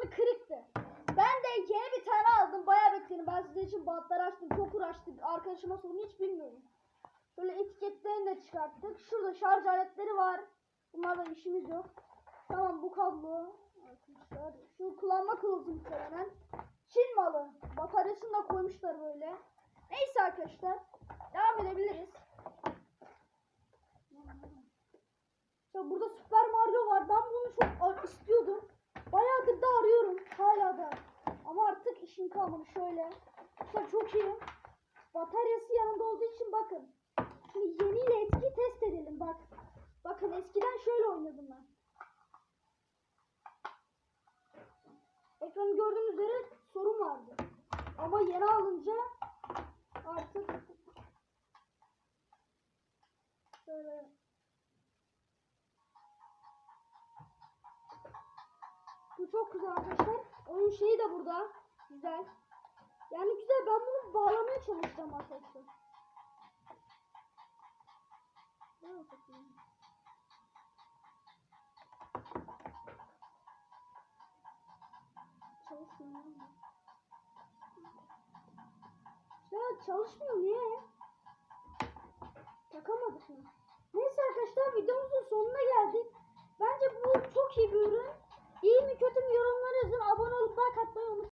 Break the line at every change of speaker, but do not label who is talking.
ekranı kırıktı. Ben de yeni bir tane aldım. Bayağı bekledim. Ben sizin için bantları açtım. Çok uğraştık. Arkadaşıma sorun hiç bilmiyorum. Böyle etiketlerini de çıkarttık. Şurada şarj aletleri var. Bunlarla işimiz yok. Tamam bu kablo. Arkadaşlar şu kullanma kılavuzu muhtemelen. Çin malı. Bataryasını da koymuşlar böyle. Neyse arkadaşlar. Devam edebiliriz. Ya burada Super Mario var. Ben bunu çok ar- istiyordum. Bayağıdır da arıyorum. Hala da. Ama işim kalmadı. Şöyle. İşte çok iyi. Bataryası yanında olduğu için bakın. Şimdi yeni ile eski test edelim. Bak. Bakın eskiden şöyle oynuyordum ben. Ekranı gördüğünüz üzere sorun vardı. Ama yeni alınca artık şöyle Bu çok güzel arkadaşlar. Oyun şeyi de burada. Güzel. Yani güzel. Ben bunu bağlamaya çalışacağım arkadaşlar. Çalışmıyor. Ya çalışmıyor niye? Takamadık mı? Neyse arkadaşlar videomuzun sonuna geldik.